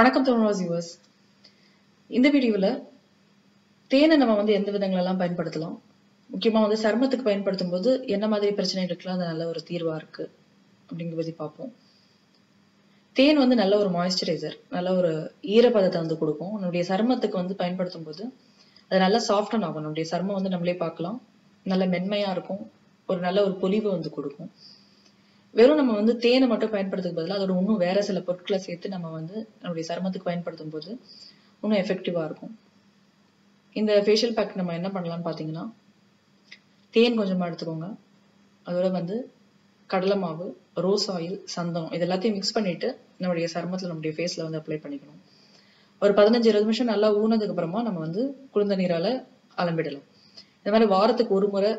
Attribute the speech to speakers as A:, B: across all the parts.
A: வணக்கம் தமிழ் யூவர்ஸ் இந்த வீடியோவில் தேனை நம்ம வந்து எந்த விதங்களெல்லாம் பயன்படுத்தலாம்? முக்கியமாக வந்து சருமத்துக்கு பயன்படுத்தும் போது என்ன மாதிரி பிரச்சனை இருக்கலாம் அது நல்ல ஒரு தீர்வாக இருக்கு. அப்படிங்கிற பற்றி பார்ப்போம். தேன் வந்து நல்ல ஒரு மாய்ஸ்சரைசர் நல்ல ஒரு ஈரப்பதத்தை வந்து கொடுக்கும். நம்முடைய சருமத்துக்கு வந்து பயன்படுத்தும் போது அது நல்லா சாஃப்டன் ஆகும். நம்முடைய சருமம் வந்து நம்மளே பார்க்கலாம். நல்ல மென்மையாக இருக்கும். ஒரு நல்ல ஒரு பொலிவு வந்து கொடுக்கும். வெறும் நம்ம வந்து தேனை மட்டும் பயன்படுத்துக்கு பதிலாக அதோட இன்னும் வேற சில பொருட்களை சேர்த்து நம்ம வந்து நம்முடைய சருமத்துக்கு பயன்படுத்தும் போது இன்னும் எஃபெக்டிவாக இருக்கும். இந்த ஃபேஷியல் பேக் நம்ம என்ன பண்ணலாம்னு பார்த்தீங்கன்னா தேன் கொஞ்சமா எடுத்துக்கோங்க. அதோட வந்து கடலை மாவு ரோஸ் ஆயில் சந்தனம் இது எல்லாத்தையும் மிக்ஸ் பண்ணிட்டு நம்முடைய சருமத்தில் நம்முடைய ஃபேஸ்ல வந்து அப்ளை பண்ணிக்கணும். ஒரு பதினஞ்சு இருபது நிமிஷம் நல்லா ஊனதுக்கு அப்புறமா நம்ம வந்து குளிர்ந்த நீரால அலம்பிடலாம். இந்த மாதிரி வாரத்துக்கு ஒரு முறை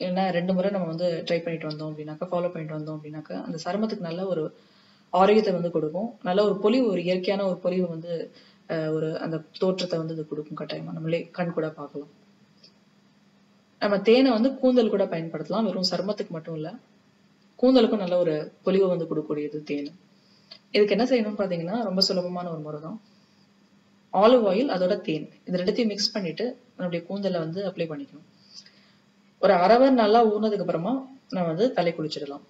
A: ஏன்னா ரெண்டு முறை நம்ம வந்து ட்ரை பண்ணிட்டு வந்தோம் அப்படின்னாக்கா ஃபாலோ பண்ணிட்டு வந்தோம் அப்படின்னாக்கா அந்த சருமத்துக்கு நல்ல ஒரு ஆரோக்கியத்தை வந்து கொடுக்கும். நல்ல ஒரு பொலிவு ஒரு இயற்கையான ஒரு பொலிவு வந்து ஒரு அந்த தோற்றத்தை வந்து இது கொடுக்கும் கட்டாயமா. நம்மளே கண் கூட பார்க்கலாம். நம்ம தேனை வந்து கூந்தல் கூட பயன்படுத்தலாம். வெறும் சருமத்துக்கு மட்டும் இல்ல கூந்தலுக்கும் நல்ல ஒரு பொலிவை வந்து கொடுக்கக்கூடியது தேன். இதுக்கு என்ன செய்யணும்னு பாத்தீங்கன்னா ரொம்ப சுலபமான ஒரு முறை தான். ஆலிவ் ஆயில் அதோட தேன். இது ரெண்டுத்தையும் மிக்ஸ் பண்ணிட்டு நம்மளுடைய கூந்தலை வந்து அப்ளை பண்ணிக்கணும். ஒரு அரவர் நல்லா ஊறினதுக்கு அப்புறமா நம்ம வந்து தலை குளிச்சிடலாம்.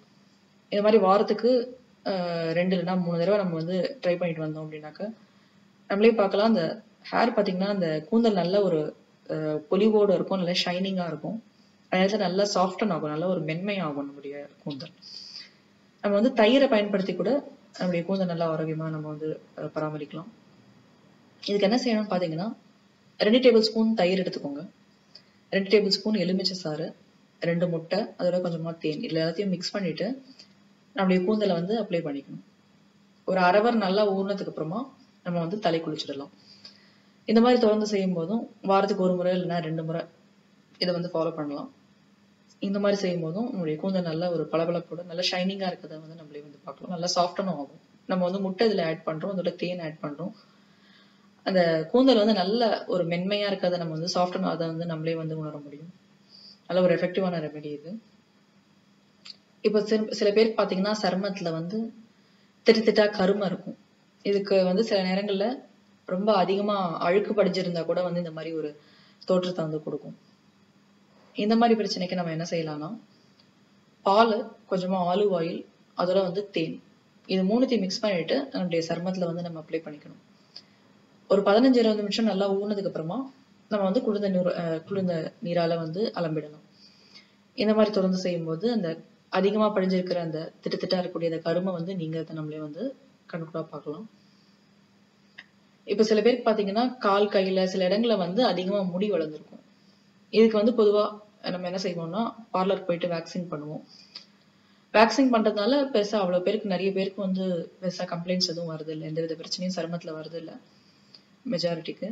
A: இது மாதிரி வாரத்துக்கு ஆஹ், ரெண்டு இல்லைன்னா மூணு தடவை நம்ம வந்து ட்ரை பண்ணிட்டு வந்தோம் அப்படின்னாக்க நம்மளே பார்க்கலாம். அந்த ஹேர் பார்த்தீங்கன்னா அந்த கூந்தல் நல்ல ஒரு ஆஹ், பொலிவோட இருக்கும் நல்ல ஷைனிங்காக இருக்கும். அதனால நல்லா சாஃப்டன் ஆகும் நல்ல ஒரு மென்மையாகும் நம்முடைய கூந்தல். நம்ம வந்து தயிரை பயன்படுத்தி கூட நம்முடைய கூந்தல் நல்லா ஆரோக்கியமாக நம்ம வந்து பராமரிக்கலாம். இதுக்கு என்ன செய்யணும்னு பார்த்தீங்கன்னா ரெண்டு டேபிள் ஸ்பூன் தயிர் எடுத்துக்கோங்க. ரெண்டு டேபிள் ஸ்பூன் எலுமிச்சை சாறு ரெண்டு முட்டை அதோட கொஞ்சமா தேன். இல்லை எல்லாத்தையும் மிக்ஸ் பண்ணிட்டு நம்மளுடைய கூந்தலை வந்து அப்ளை பண்ணிக்கணும். ஒரு அரவர் நல்லா ஊறினதுக்கு அப்புறமா நம்ம வந்து தலை குளிச்சிடலாம். இந்த மாதிரி தொடர்ந்து செய்யும் போதும் வாரத்துக்கு ஒரு முறை இல்லைன்னா ரெண்டு முறை இதை வந்து ஃபாலோ பண்ணலாம். இந்த மாதிரி செய்யும் போதும் நம்மளுடைய கூந்தல் நல்ல ஒரு பளபளப்போட நல்ல ஷைனிங்கா இருக்கிறத வந்து நம்மளே வந்து பார்க்கலாம். நல்லா சாஃப்டனும் ஆகும். நம்ம வந்து முட்டை இதுல ஆட் பண்றோம் அதோட தேன் ஆட் பண்றோம். அந்த கூந்தல் வந்து நல்ல ஒரு மென்மையா இருக்கிறத நம்ம வந்து சாஃப்டன் அதை வந்து நம்மளே வந்து உணர முடியும். நல்ல ஒரு எஃபெக்டிவான ரெமெடி இது. இப்போ சில- சில பேர் பார்த்தீங்கன்னா சருமத்துல வந்து திட்டு திட்டா கருமை இருக்கும். இதுக்கு வந்து சில நேரங்கள்ல ரொம்ப அதிகமா அழுக்கு படிஞ்சிருந்தா கூட வந்து இந்த மாதிரி ஒரு தோற்றத்தை வந்து கொடுக்கும். இந்த மாதிரி பிரச்சனைக்கு நம்ம என்ன செய்யலாம்னா பால் கொஞ்சமா ஆலிவ் ஆயில் அதோட வந்து தேன். இது மூணுத்தையும் மிக்ஸ் பண்ணிட்டு நம்முடைய சருமத்துல வந்து நம்ம அப்ளை பண்ணிக்கணும். ஒரு பதினஞ்சு இருபது நிமிஷம் நல்லா ஊனதுக்கு அப்புறமா நம்ம வந்து குளிர்ந்த நீர் அஹ் குளிர்ந்த நீரால வந்து அலம்பிடணும். இந்த மாதிரி தொடர்ந்து செய்யும்போது அந்த அதிகமா படிஞ்சிருக்கிற அந்த திட்டத்திட்டா இருக்கக்கூடிய அந்த கருமை வந்து நீங்கிறத நம்மளே வந்து கண்கூடா பார்க்கலாம். இப்ப சில பேருக்கு பாத்தீங்கன்னா கால் கையில சில இடங்களை வந்து அதிகமா முடி வளர்ந்துருக்கும். இதுக்கு வந்து பொதுவா நம்ம என்ன செய்வோம்னா பார்லர் போயிட்டு வேக்சின் பண்ணுவோம். வேக்சின் பண்றதுனால பெருசா அவ்வளவு பேருக்கு நிறைய பேருக்கு வந்து பெருசா கம்ப்ளைண்ட்ஸ் எதுவும் வருது இல்லை எந்த வித பிரச்சனையும் சருமத்துல வருது இல்லை மெஜாரிட்டிக்கு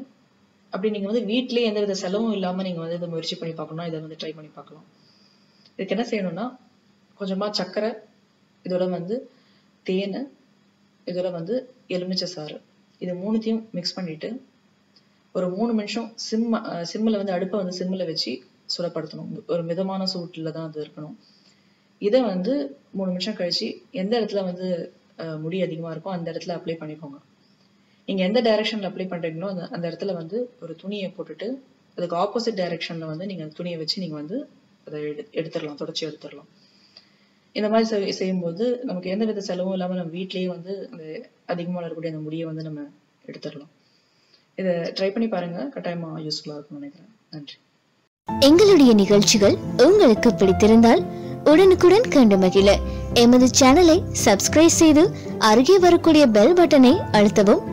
A: அப்படி நீங்கள் வந்து வீட்டிலே எந்த வித செலவும் இல்லாமல் நீங்கள் வந்து இதை முயற்சி பண்ணி பார்க்கணும் இதை வந்து ட்ரை பண்ணி பார்க்கலாம். இதுக்கு என்ன செய்யணும்னா கொஞ்சமாக சர்க்கரை இதோட வந்து தேன் இதோட வந்து எலுமிச்சை சாறு. இது மூணுத்தையும் மிக்ஸ் பண்ணிட்டு ஒரு மூணு நிமிஷம் சிம் சிம்மில் வந்து அடுப்பை வந்து சிம்மில் வச்சு சுடப்படுத்தணும் ஒரு மிதமான சூட்டில் தான் அது இருக்கணும். இதை வந்து மூணு நிமிஷம் கழிச்சு எந்த இடத்துல வந்து முடி அதிகமாக இருக்கோ அந்த இடத்துல அப்ளை பண்ணிக்கோங்க. நீங்கள் எந்த டைரெக்ஷனில் அப்ளை பண்ணுறீங்களோ அந்த அந்த இடத்துல வந்து ஒரு துணியை போட்டுட்டு அதுக்கு ஆப்போசிட் டைரக்ஷன்ல வந்து நீங்கள் அந்த துணியை வச்சு நீங்கள் வந்து அதை எடு எடுத்துடலாம் தொடச்சி எடுத்துடலாம். இந்த மாதிரி செய்- செய்யும்போது நமக்கு எந்த வித செலவும் இல்லாமல் நம்ம வீட்லேயே வந்து அந்த அதிகமா இருக்கக்கூடிய அந்த முடியை வந்து நம்ம எடுத்துடலாம். இதை ட்ரை பண்ணி பாருங்க. கட்டாயமாக யூஸ்ஃபுல்லா இருக்கும்னு நினைக்கிறேன். நன்றி.
B: எங்களுடைய நிகழ்ச்சிகள் உங்களுக்கு பிடித்திருந்தால் உடனுக்குடன் கண்டு மகிழ. எமது சேனலை சப்ஸ்கிரைப் செய்து அருகே வரக்கூடிய பெல் பட்டனை அழுத்தவும்.